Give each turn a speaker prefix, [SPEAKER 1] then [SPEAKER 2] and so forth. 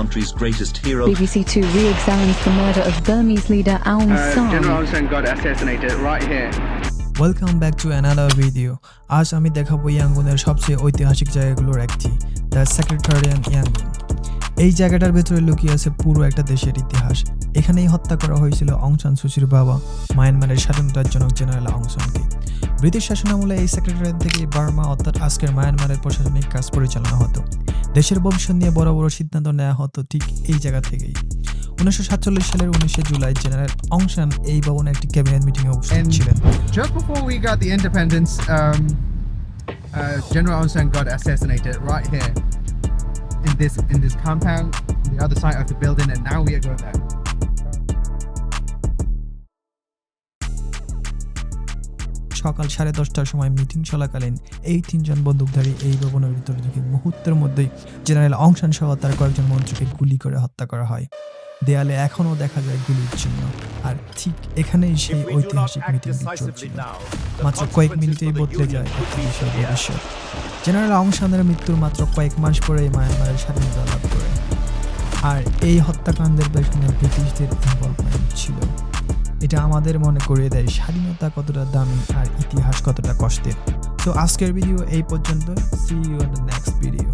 [SPEAKER 1] country's greatest hero.
[SPEAKER 2] BBC Two re-examines the murder of Burmese leader Aung
[SPEAKER 3] Uh,
[SPEAKER 2] San.
[SPEAKER 3] General Aung San got assassinated right here.
[SPEAKER 4] Welcome back to another video আজ আমি দেখাবো ইয়াঙ্গুনের সবচেয়ে ঐতিহাসিক জায়গাগুলোর একটি the সেক্রেটারিয়ান Yangon এই জায়গাটার ভেতরে লুকিয়ে আছে পুরো একটা দেশের ইতিহাস এখানেই হত্যা করা হয়েছিল অং সান সুচির বাবা মায়ানমারের স্বাধীনতার জনক জেনারেল অং সানকে ব্রিটিশ শাসনামলে এই সেক্রেটারিয়ান থেকে বার্মা অর্থাৎ আজকের মায়ানমারের প্রশাসনিক কাজ পরিচালনা হতো দেশের ভবিষ্যৎ নিয়ে বড় বড় সিদ্ধান্ত নেওয়া হতো ঠিক এই জায়গা থেকেই উনিশশো সাতচল্লিশ সালের উনিশে জুলাই জেনারেল অংশান এই ভবনে একটি ক্যাবিনেট মিটিং এ
[SPEAKER 5] উপস্থিত
[SPEAKER 4] ছিলেন
[SPEAKER 5] Just before we got the independence, um, uh, General Aung San got assassinated right here in this in this compound, on the other side of the building, and now we are going back.
[SPEAKER 4] সকাল সাড়ে দশটার সময় meeting চলাকালীন এই তিনজন বন্দুকধারী এই ভবনের ভিতরে ঢুকে মুহূর্তের মধ্যেই জেনারেল অংশান সহ তার কয়েকজন মন্ত্রীকে গুলি করে হত্যা করা হয়। দেয়ালে এখনও দেখা যায় গুলির চিহ্ন। আর ঠিক এখানেই সেই ঐতিহাসিক মিটিং চলছিল। মাত্র কয়েক মিনিটেই বদলে যায় দেশের ভবিষ্যৎ জেনারেল অংশানের মৃত্যুর মাত্র কয়েক মাস পরেই মায়ানমারের স্বাধীনতা লাভ করে। আর এই হত্যাকাণ্ডের পেছনে ব্রিটিশদের ইনভলভমেন্ট ছিল। এটা আমাদের মনে করিয়ে দেয় স্বাধীনতা কতটা দামি আর ইতিহাস কতটা কষ্টের। তো আজকের ভিডিও এই পর্যন্ত সি ইউ নেক্সট ভিডিও